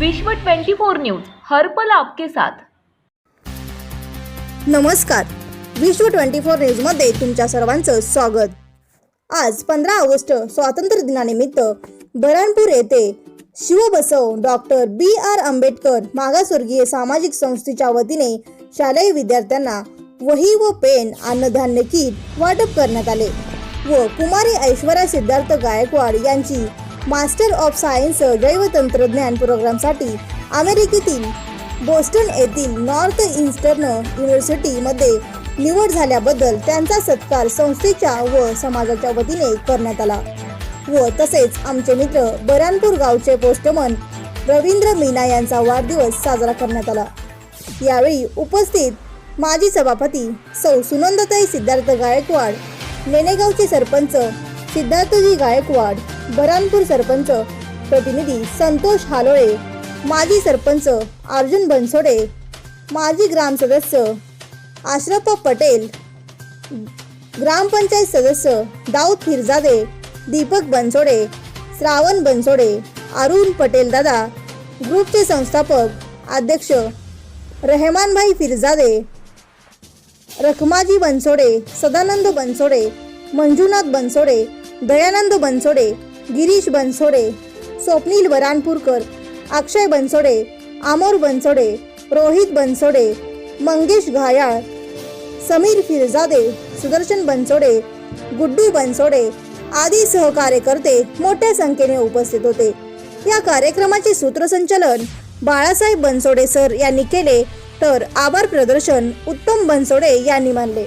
विश्व 24 न्यूज हर्पल आपके साथ. नमस्कार. विश्व ट्वेंटी फोर न्यूजमध्ये तुमच्या सर्वांचं स्वागत. आज पंधरा ऑगस्ट स्वातंत्र्य दिनानिमित्त बरणपूर येथे Shivbasav doctor B R Ambedkar मागासवर्गीय सामाजिक संस्थेच्या वतीने शालेय विद्यार्थ्यांना वही व पेन अन्नधान्य किट वाटप करण्यात आले व कुमारी ऐश्वर्या सिद्धार्थ गायकवाड यांची मास्टर ऑफ सायन्स जैवतंत्रज्ञान प्रोग्रामसाठी अमेरिकेतील बोस्टन येथील नॉर्थ इन्स्टर्न युनिव्हर्सिटीमध्ये निवड झाल्याबद्दल त्यांचा सत्कार संस्थेच्या व समाजाच्या वतीने करण्यात आला व तसेच आमचे मित्र बऱ्हाणपूर गावचे पोस्टमन रवींद्र मीना यांचा वाढदिवस साजरा करण्यात आला. यावेळी उपस्थित माजी सभापती सौ सुनंदताई सिद्धार्थ गायकवाड नेनेगावचे सरपंच सिद्धार्थजी गायकवाड बरानपूर सरपंच प्रतिनिधी संतोष हालोळे माजी सरपंच अर्जुन बनसोडे माजी ग्राम सदस्य आश्रप्पा पटेल ग्रामपंचायत सदस्य दाऊद फिरजादे दीपक बनसोडे श्रावण बनसोडे अरुण पटेल दादा ग्रुपचे संस्थापक अध्यक्ष रहमानभाई फिरजादे रखमाजी बनसोडे सदानंद बनसोडे मंजुनाथ बनसोडे दयानंद बनसोडे गिरीश बनसोडे स्वप्नील वरानपूरकर अक्षय बनसोडे आमोर बनसोडे रोहित बनसोडे मंगेश घायाळ समीर फिरजादे सुदर्शन बनसोडे गुड्डू बनसोडे आदी सहकार्यकर्ते मोठ्या संख्येने उपस्थित होते. या कार्यक्रमाचे सूत्रसंचालन बाळासाहेब बनसोडे सर यांनी केले तर आभार प्रदर्शन उत्तम बनसोडे यांनी मानले.